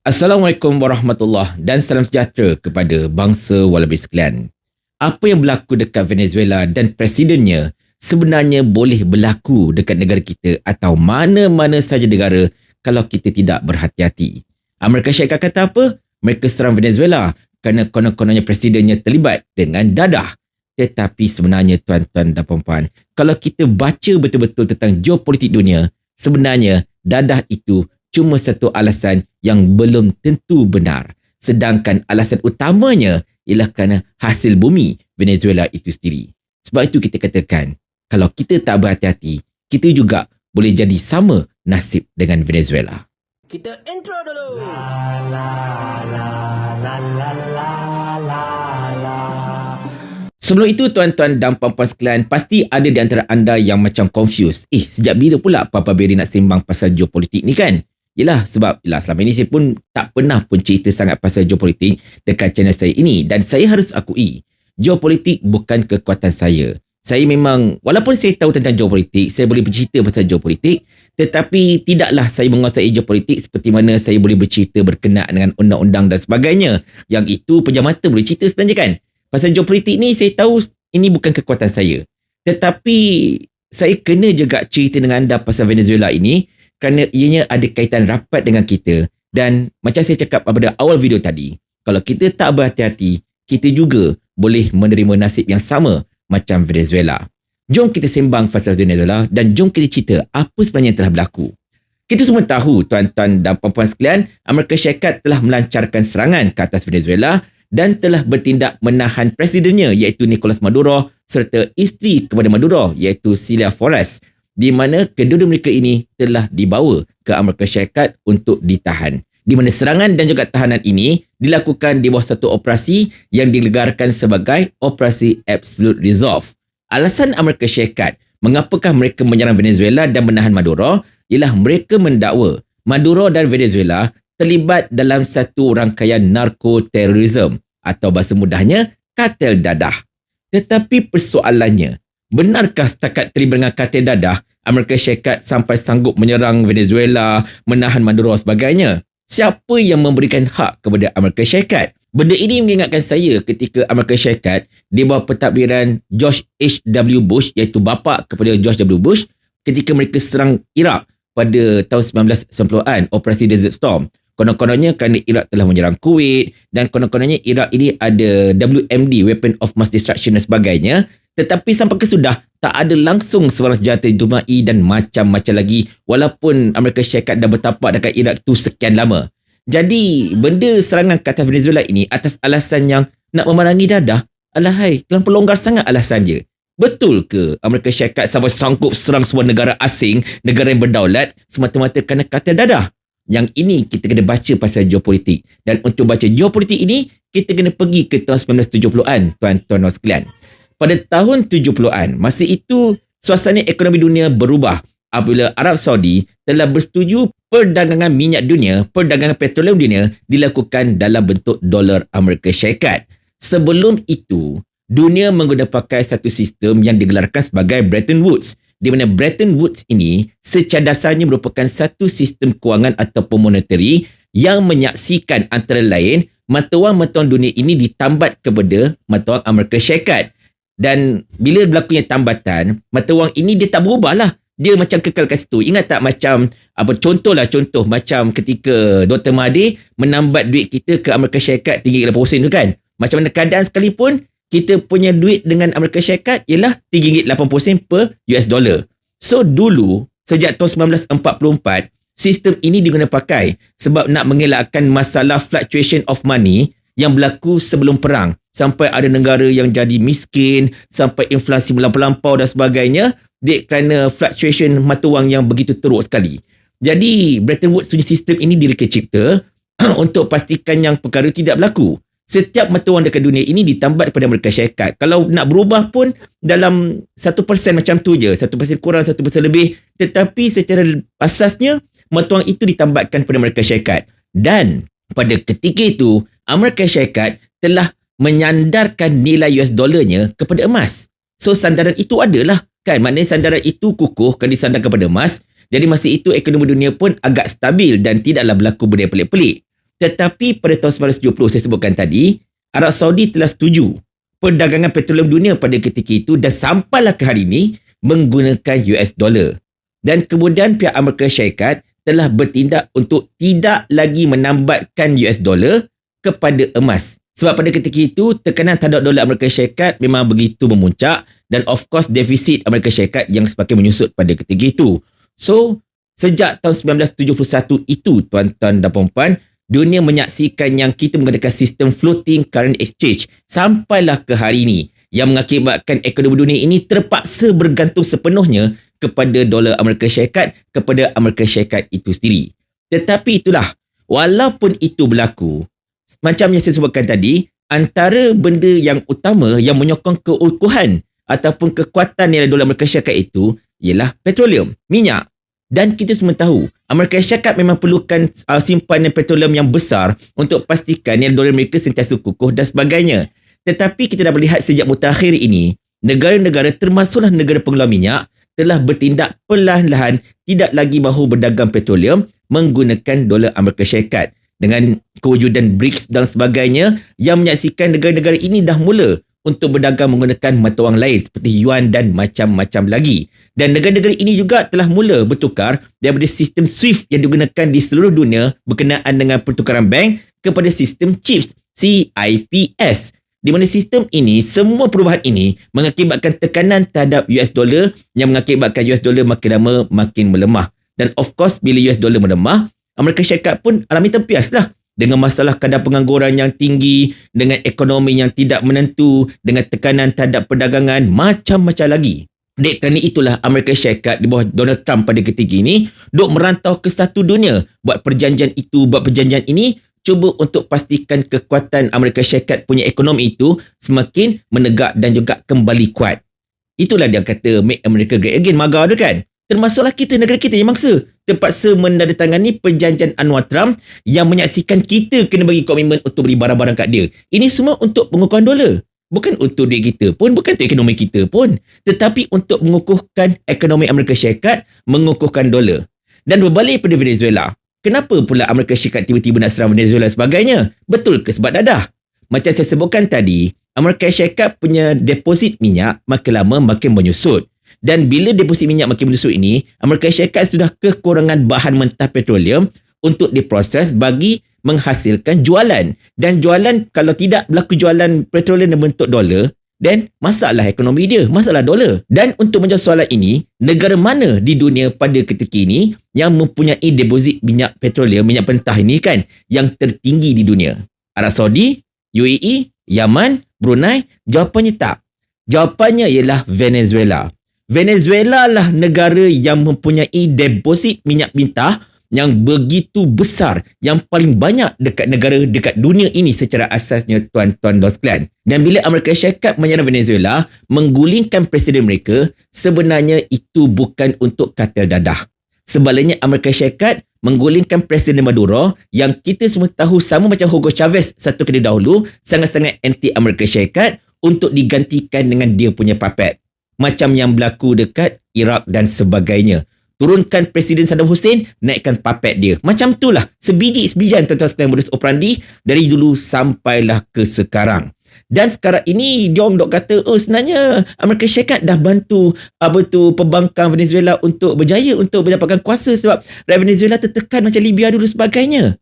Assalamualaikum warahmatullahi dan salam sejahtera kepada bangsa walabi sekalian. Apa yang berlaku dekat Venezuela dan presidennya sebenarnya boleh berlaku dekat negara kita atau mana-mana saja negara kalau kita tidak berhati-hati. Amerika Syarikat kata apa? Mereka serang Venezuela kerana konon-kononnya presidennya terlibat dengan dadah. Tetapi sebenarnya tuan-tuan dan puan kalau kita baca betul-betul tentang geopolitik dunia, sebenarnya dadah itu cuma satu alasan yang belum tentu benar. Sedangkan alasan utamanya ialah kerana hasil bumi Venezuela itu sendiri. Sebab itu kita katakan, kalau kita tak berhati-hati, kita juga boleh jadi sama nasib dengan Venezuela. Kita intro dulu. Sebelum itu tuan-tuan dan puan-puan sekalian, pasti ada di antara anda yang macam confused. Eh, sejak bila pula Papa Berry nak sembang pasal geopolitik ni kan? Yelah sebab yelah, selama ini saya pun tak pernah pun cerita sangat pasal geopolitik dekat channel saya ini dan saya harus akui geopolitik bukan kekuatan saya. Saya memang walaupun saya tahu tentang geopolitik, saya boleh bercerita pasal geopolitik tetapi tidaklah saya menguasai geopolitik seperti mana saya boleh bercerita berkenaan dengan undang-undang dan sebagainya. Yang itu pejam mata boleh cerita sebenarnya kan. Pasal geopolitik ni saya tahu ini bukan kekuatan saya. Tetapi saya kena juga cerita dengan anda pasal Venezuela ini kerana ianya ada kaitan rapat dengan kita dan macam saya cakap pada awal video tadi, kalau kita tak berhati-hati, kita juga boleh menerima nasib yang sama macam Venezuela. Jom kita sembang pasal Venezuela dan jom kita cerita apa sebenarnya yang telah berlaku. Kita semua tahu tuan-tuan dan puan-puan sekalian, Amerika Syarikat telah melancarkan serangan ke atas Venezuela dan telah bertindak menahan presidennya iaitu Nicolas Maduro serta isteri kepada Maduro iaitu Celia Flores di mana kedua-dua mereka ini telah dibawa ke Amerika Syarikat untuk ditahan. Di mana serangan dan juga tahanan ini dilakukan di bawah satu operasi yang dilegarkan sebagai Operasi Absolute Resolve. Alasan Amerika Syarikat mengapakah mereka menyerang Venezuela dan menahan Maduro ialah mereka mendakwa Maduro dan Venezuela terlibat dalam satu rangkaian narkoterorisme atau bahasa mudahnya kartel dadah. Tetapi persoalannya, benarkah setakat terlibat dengan kartel dadah Amerika Syarikat sampai sanggup menyerang Venezuela, menahan Maduro sebagainya. Siapa yang memberikan hak kepada Amerika Syarikat? Benda ini mengingatkan saya ketika Amerika Syarikat di bawah pentadbiran George H.W. Bush iaitu bapa kepada George W. Bush ketika mereka serang Iraq pada tahun 1990-an Operasi Desert Storm. Konon-kononnya kerana Iraq telah menyerang Kuwait dan konon-kononnya Iraq ini ada WMD, Weapon of Mass Destruction dan sebagainya. Tetapi sampai ke sudah tak ada langsung sebarang senjata ditumai dan macam-macam lagi walaupun Amerika Syarikat dah bertapak dekat Iraq tu sekian lama. Jadi, benda serangan ke atas Venezuela ini atas alasan yang nak memerangi dadah, alahai, terlalu longgar sangat alasan dia. Betul ke Amerika Syarikat sampai sanggup serang sebuah negara asing, negara yang berdaulat, semata-mata kerana kata dadah? Yang ini kita kena baca pasal geopolitik. Dan untuk baca geopolitik ini, kita kena pergi ke tahun 1970-an, tuan-tuan dan sekalian. Pada tahun 70-an, masa itu suasana ekonomi dunia berubah apabila Arab Saudi telah bersetuju perdagangan minyak dunia, perdagangan petroleum dunia dilakukan dalam bentuk dolar Amerika Syarikat. Sebelum itu, dunia menggunakan satu sistem yang digelarkan sebagai Bretton Woods di mana Bretton Woods ini secara dasarnya merupakan satu sistem kewangan ataupun monetary yang menyaksikan antara lain mata wang mata wang dunia ini ditambat kepada mata wang Amerika Syarikat. Dan bila berlakunya tambatan mata wang ini dia tak berubah lah dia macam kekal kat situ. Ingat tak macam apa contohlah contoh macam ketika Dr. Mahathir menambat duit kita ke Amerika Syarikat 3.8% tu kan? Macam mana keadaan sekalipun kita punya duit dengan Amerika Syarikat ialah 3.8% per US dollar so dulu sejak tahun 1944 sistem ini diguna pakai sebab nak mengelakkan masalah fluctuation of money yang berlaku sebelum perang sampai ada negara yang jadi miskin, sampai inflasi melampau-lampau dan sebagainya, dek kerana fluctuation mata wang yang begitu teruk sekali. Jadi Bretton Woods punya sistem ini direka cipta untuk pastikan yang perkara tidak berlaku. Setiap mata wang dekat dunia ini ditambat kepada Amerika Syarikat. Kalau nak berubah pun dalam 1% macam tu je. 1% kurang, 1% lebih. Tetapi secara asasnya, mata wang itu ditambatkan kepada Amerika Syarikat. Dan pada ketika itu, Amerika Syarikat telah menyandarkan nilai US dollarnya kepada emas. So sandaran itu adalah kan maknanya sandaran itu kukuh kan disandarkan kepada emas. Jadi masa itu ekonomi dunia pun agak stabil dan tidaklah berlaku benda pelik-pelik. Tetapi pada tahun 1970 saya sebutkan tadi, Arab Saudi telah setuju perdagangan petroleum dunia pada ketika itu dan sampailah ke hari ini menggunakan US dollar. Dan kemudian pihak Amerika Syarikat telah bertindak untuk tidak lagi menambatkan US dollar kepada emas. Sebab pada ketika itu, tekanan terhadap dolar Amerika Syarikat memang begitu memuncak dan of course defisit Amerika Syarikat yang semakin menyusut pada ketika itu. So, sejak tahun 1971 itu, tuan-tuan dan puan dunia menyaksikan yang kita menggunakan sistem floating current exchange sampailah ke hari ini yang mengakibatkan ekonomi dunia ini terpaksa bergantung sepenuhnya kepada dolar Amerika Syarikat kepada Amerika Syarikat itu sendiri. Tetapi itulah, walaupun itu berlaku, macam yang saya sebutkan tadi, antara benda yang utama yang menyokong keukuhan ataupun kekuatan nilai dolar Amerika Syarikat itu ialah petroleum, minyak. Dan kita semua tahu, Amerika Syarikat memang perlukan uh, simpanan petroleum yang besar untuk pastikan nilai dolar mereka sentiasa kukuh dan sebagainya. Tetapi kita dah melihat sejak mutakhir ini, negara-negara termasuklah negara pengeluar minyak telah bertindak perlahan-lahan tidak lagi mahu berdagang petroleum menggunakan dolar Amerika Syarikat dengan kewujudan BRICS dan sebagainya yang menyaksikan negara-negara ini dah mula untuk berdagang menggunakan mata wang lain seperti yuan dan macam-macam lagi. Dan negara-negara ini juga telah mula bertukar daripada sistem SWIFT yang digunakan di seluruh dunia berkenaan dengan pertukaran bank kepada sistem CHIPS, CIPS. Di mana sistem ini, semua perubahan ini mengakibatkan tekanan terhadap US dollar yang mengakibatkan US dollar makin lama makin melemah. Dan of course, bila US dollar melemah, Amerika Syarikat pun alami tempias lah dengan masalah kadar pengangguran yang tinggi, dengan ekonomi yang tidak menentu, dengan tekanan terhadap perdagangan, macam-macam lagi. Dek kerana itulah Amerika Syarikat di bawah Donald Trump pada ketika ini duk merantau ke satu dunia buat perjanjian itu, buat perjanjian ini cuba untuk pastikan kekuatan Amerika Syarikat punya ekonomi itu semakin menegak dan juga kembali kuat. Itulah dia kata Make America Great Again, magar tu kan? Termasuklah kita negara kita yang mangsa terpaksa menandatangani perjanjian Anwar Trump yang menyaksikan kita kena bagi komitmen untuk beli barang-barang kat dia. Ini semua untuk pengukuhan dolar. Bukan untuk duit kita pun, bukan untuk ekonomi kita pun. Tetapi untuk mengukuhkan ekonomi Amerika Syarikat, mengukuhkan dolar. Dan berbalik pada Venezuela. Kenapa pula Amerika Syarikat tiba-tiba nak serang Venezuela sebagainya? Betul ke sebab dadah? Macam saya sebutkan tadi, Amerika Syarikat punya deposit minyak makin lama makin menyusut. Dan bila deposit minyak makin melusuk ini, Amerika Syarikat sudah kekurangan bahan mentah petroleum untuk diproses bagi menghasilkan jualan. Dan jualan kalau tidak berlaku jualan petroleum dalam bentuk dolar, dan masalah ekonomi dia, masalah dolar. Dan untuk menjawab soalan ini, negara mana di dunia pada ketika ini yang mempunyai deposit minyak petroleum, minyak mentah ini kan, yang tertinggi di dunia? Arab Saudi, UAE, Yaman, Brunei? Jawapannya tak. Jawapannya ialah Venezuela. Venezuela lah negara yang mempunyai deposit minyak mentah yang begitu besar yang paling banyak dekat negara dekat dunia ini secara asasnya tuan-tuan dan sekalian. Dan bila Amerika Syarikat menyerang Venezuela menggulingkan presiden mereka sebenarnya itu bukan untuk katil dadah. Sebaliknya Amerika Syarikat menggulingkan Presiden Maduro yang kita semua tahu sama macam Hugo Chavez satu kali dahulu sangat-sangat anti Amerika Syarikat untuk digantikan dengan dia punya puppet macam yang berlaku dekat Iraq dan sebagainya. Turunkan Presiden Saddam Hussein, naikkan papet dia. Macam itulah. Sebiji-sebijan tuan-tuan sekalian modus operandi dari dulu sampailah ke sekarang. Dan sekarang ini dia orang dok kata oh sebenarnya Amerika Syarikat dah bantu apa tu pembangkang Venezuela untuk berjaya untuk mendapatkan kuasa sebab Venezuela tertekan macam Libya dulu sebagainya.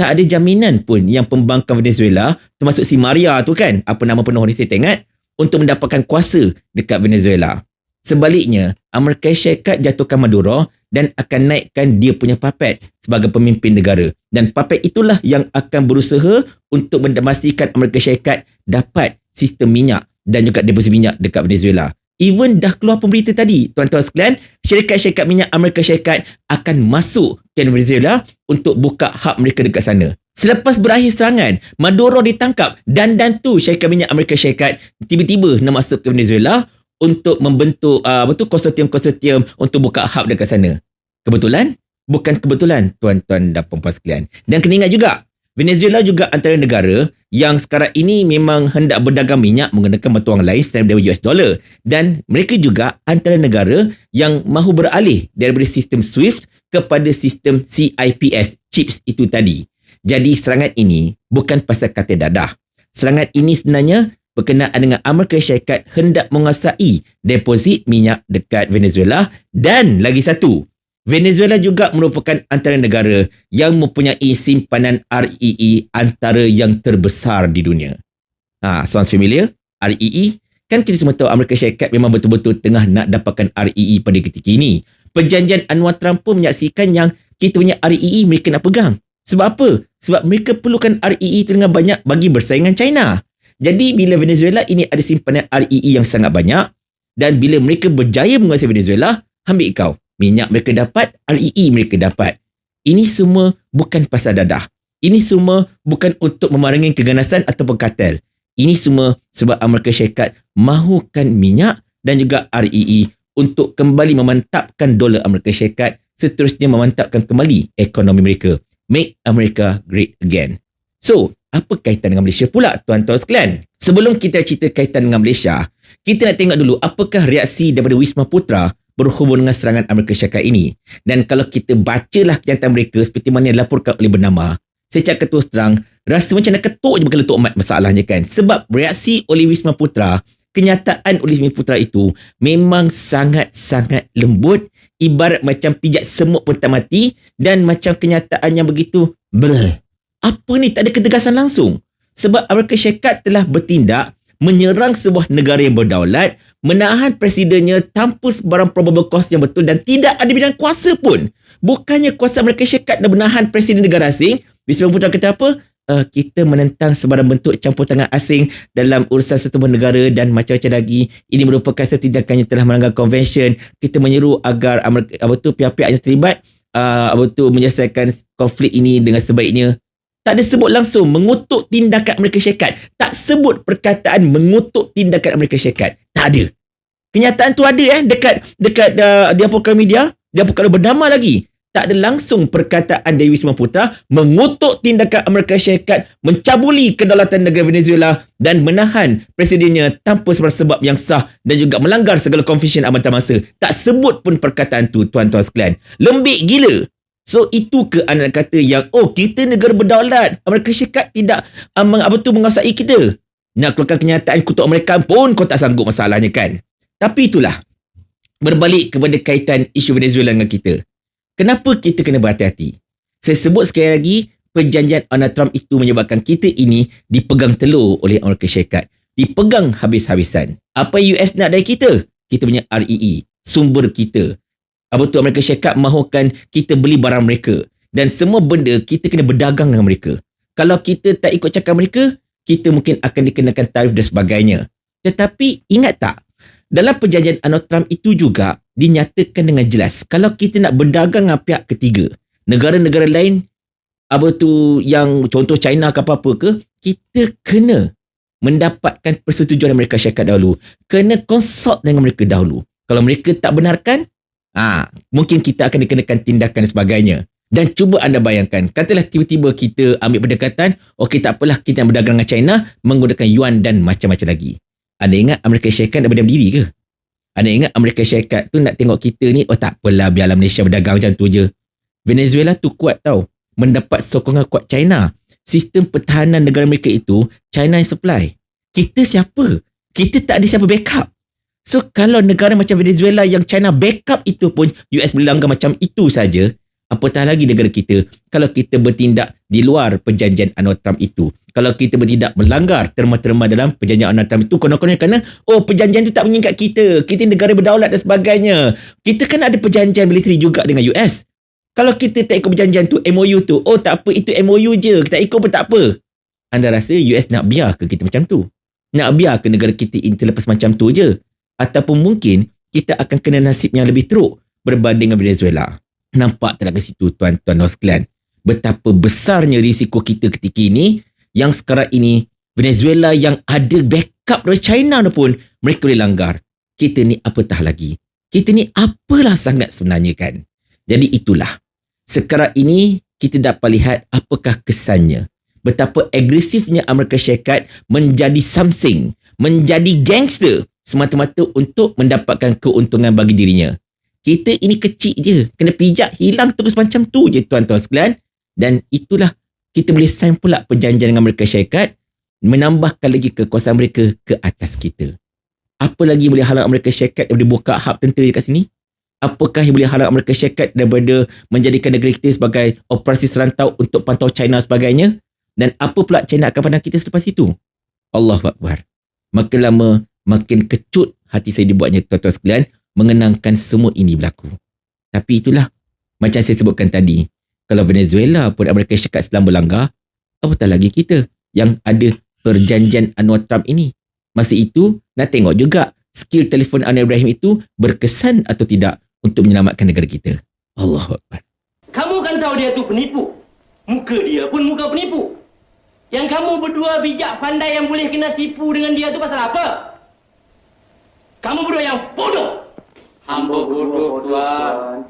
Tak ada jaminan pun yang pembangkang Venezuela termasuk si Maria tu kan apa nama penuh ni saya tengok untuk mendapatkan kuasa dekat Venezuela. Sebaliknya, Amerika Syarikat jatuhkan Maduro dan akan naikkan dia punya papet sebagai pemimpin negara. Dan papet itulah yang akan berusaha untuk memastikan Amerika Syarikat dapat sistem minyak dan juga deposit minyak dekat Venezuela. Even dah keluar pemberita tadi, tuan-tuan sekalian, syarikat-syarikat minyak Amerika Syarikat akan masuk ke Venezuela untuk buka hub mereka dekat sana. Selepas berakhir serangan, Maduro ditangkap dan dan tu syarikat minyak Amerika Syarikat tiba-tiba nak masuk ke Venezuela untuk membentuk uh, tu konsortium-konsortium untuk buka hub dekat sana. Kebetulan? Bukan kebetulan tuan-tuan dan puan sekalian. Dan kena ingat juga, Venezuela juga antara negara yang sekarang ini memang hendak berdagang minyak menggunakan mata wang lain selain daripada US dollar. Dan mereka juga antara negara yang mahu beralih daripada sistem SWIFT kepada sistem CIPS, CHIPS itu tadi. Jadi serangan ini bukan pasal kata dadah. Serangan ini sebenarnya berkenaan dengan Amerika Syarikat hendak menguasai deposit minyak dekat Venezuela dan lagi satu, Venezuela juga merupakan antara negara yang mempunyai simpanan REE antara yang terbesar di dunia. Ha, sounds familiar? REE? Kan kita semua tahu Amerika Syarikat memang betul-betul tengah nak dapatkan REE pada ketika ini. Perjanjian Anwar Trump pun menyaksikan yang kita punya REE mereka nak pegang. Sebab apa? Sebab mereka perlukan REE itu dengan banyak bagi bersaing dengan China. Jadi bila Venezuela ini ada simpanan REE yang sangat banyak dan bila mereka berjaya menguasai Venezuela, ambil kau. Minyak mereka dapat, REE mereka dapat. Ini semua bukan pasal dadah. Ini semua bukan untuk memarangi keganasan ataupun kartel. Ini semua sebab Amerika Syarikat mahukan minyak dan juga REE untuk kembali memantapkan dolar Amerika Syarikat seterusnya memantapkan kembali ekonomi mereka. Make America Great Again. So, apa kaitan dengan Malaysia pula tuan-tuan sekalian? Sebelum kita cerita kaitan dengan Malaysia, kita nak tengok dulu apakah reaksi daripada Wisma Putra berhubung dengan serangan Amerika Syarikat ini. Dan kalau kita bacalah kenyataan mereka seperti mana dilaporkan oleh bernama, cakap terus terang, rasa macam nak ketuk je bukan letuk mat masalahnya kan. Sebab reaksi oleh Wisma Putra, kenyataan oleh Wisma Putra itu memang sangat-sangat lembut, ibarat macam pijak semut pun tak mati dan macam kenyataan yang begitu brr. Apa ni tak ada ketegasan langsung? Sebab Amerika Syarikat telah bertindak menyerang sebuah negara yang berdaulat menahan presidennya tanpa sebarang probable cause yang betul dan tidak ada bidang kuasa pun. Bukannya kuasa Amerika Syarikat dan menahan presiden negara asing. Wisma Putra kata apa? Uh, kita menentang sebarang bentuk campur tangan asing dalam urusan setubuh negara dan macam-macam lagi. Ini merupakan satu tindakan yang telah melanggar konvensyen. Kita menyeru agar Amerika, apa tu, pihak-pihak yang terlibat uh, apa tu, menyelesaikan konflik ini dengan sebaiknya. Tak ada sebut langsung mengutuk tindakan Amerika Syarikat. Tak sebut perkataan mengutuk tindakan Amerika Syarikat. Tak ada. Kenyataan tu ada eh dekat dekat uh, dia program media, dia kalau bernama lagi. Tak ada langsung perkataan dari Wisma Putra mengutuk tindakan Amerika Syarikat mencabuli kedaulatan negara Venezuela dan menahan presidennya tanpa sebab sebab yang sah dan juga melanggar segala konvensyen antarabangsa. Tak sebut pun perkataan tu tuan-tuan sekalian. Lembik gila. So itu ke anda kata yang oh kita negara berdaulat, Amerika Syarikat tidak um, apa tu menguasai kita. Nak keluarkan kenyataan kutuk mereka pun kau tak sanggup masalahnya kan. Tapi itulah berbalik kepada kaitan isu Venezuela dengan kita. Kenapa kita kena berhati-hati? Saya sebut sekali lagi perjanjian Donald Trump itu menyebabkan kita ini dipegang telur oleh Amerika Syarikat. Dipegang habis-habisan. Apa US nak dari kita? Kita punya REE. Sumber kita apa tu Amerika Syarikat mahukan kita beli barang mereka dan semua benda kita kena berdagang dengan mereka. Kalau kita tak ikut cakap mereka, kita mungkin akan dikenakan tarif dan sebagainya. Tetapi ingat tak, dalam perjanjian Donald Trump itu juga dinyatakan dengan jelas kalau kita nak berdagang dengan pihak ketiga, negara-negara lain apa tu yang contoh China ke apa-apa ke, kita kena mendapatkan persetujuan Amerika Syarikat dahulu. Kena consult dengan mereka dahulu. Kalau mereka tak benarkan, Ha, mungkin kita akan dikenakan tindakan dan sebagainya. Dan cuba anda bayangkan, katalah tiba-tiba kita ambil pendekatan, okey tak apalah kita yang berdagang dengan China menggunakan yuan dan macam-macam lagi. Anda ingat Amerika Syarikat nak berdiam diri ke? Anda ingat Amerika Syarikat tu nak tengok kita ni, oh tak apalah biarlah Malaysia berdagang macam tu je. Venezuela tu kuat tau. Mendapat sokongan kuat China. Sistem pertahanan negara mereka itu, China yang supply. Kita siapa? Kita tak ada siapa backup. So kalau negara macam Venezuela yang China backup itu pun US boleh langgar macam itu saja, apatah lagi negara kita kalau kita bertindak di luar perjanjian Donald Trump itu. Kalau kita bertindak melanggar terma-terma dalam perjanjian Trump itu konon-konon kerana oh perjanjian itu tak mengikat kita. Kita negara berdaulat dan sebagainya. Kita kan ada perjanjian militeri juga dengan US. Kalau kita tak ikut perjanjian tu MOU tu, oh tak apa itu MOU je. Kita ikut pun tak apa. Anda rasa US nak biar ke kita macam tu? Nak biar ke negara kita ini terlepas macam tu je? ataupun mungkin kita akan kena nasib yang lebih teruk berbanding dengan Venezuela. Nampak tak ke situ tuan-tuan dan sekalian? Betapa besarnya risiko kita ketika ini yang sekarang ini Venezuela yang ada backup dari China pun mereka boleh langgar. Kita ni apatah lagi? Kita ni apalah sangat sebenarnya kan? Jadi itulah. Sekarang ini kita dapat lihat apakah kesannya. Betapa agresifnya Amerika Syarikat menjadi something, menjadi gangster semata-mata untuk mendapatkan keuntungan bagi dirinya. Kita ini kecil je. Kena pijak hilang terus macam tu je tuan-tuan sekalian. Dan itulah kita boleh sign pula perjanjian dengan Amerika Syarikat menambahkan lagi kekuasaan mereka ke atas kita. Apa lagi boleh halang Amerika Syarikat daripada buka hub tentera dekat sini? Apakah yang boleh halang Amerika Syarikat daripada menjadikan negeri kita sebagai operasi serantau untuk pantau China sebagainya? Dan apa pula China akan pandang kita selepas itu? Allah Akbar. Makin lama, makin kecut hati saya dibuatnya tuan-tuan sekalian mengenangkan semua ini berlaku. Tapi itulah, macam saya sebutkan tadi, kalau Venezuela pun Amerika Syarikat sedang berlanggar, apatah lagi kita yang ada perjanjian Anwar Trump ini. Masa itu, nak tengok juga skill telefon Anwar Ibrahim itu berkesan atau tidak untuk menyelamatkan negara kita. Allah Akbar. Kamu kan tahu dia tu penipu. Muka dia pun muka penipu. Yang kamu berdua bijak pandai yang boleh kena tipu dengan dia tu pasal apa? Kamu berdua yang bodoh. Hamba bodoh, Tuan.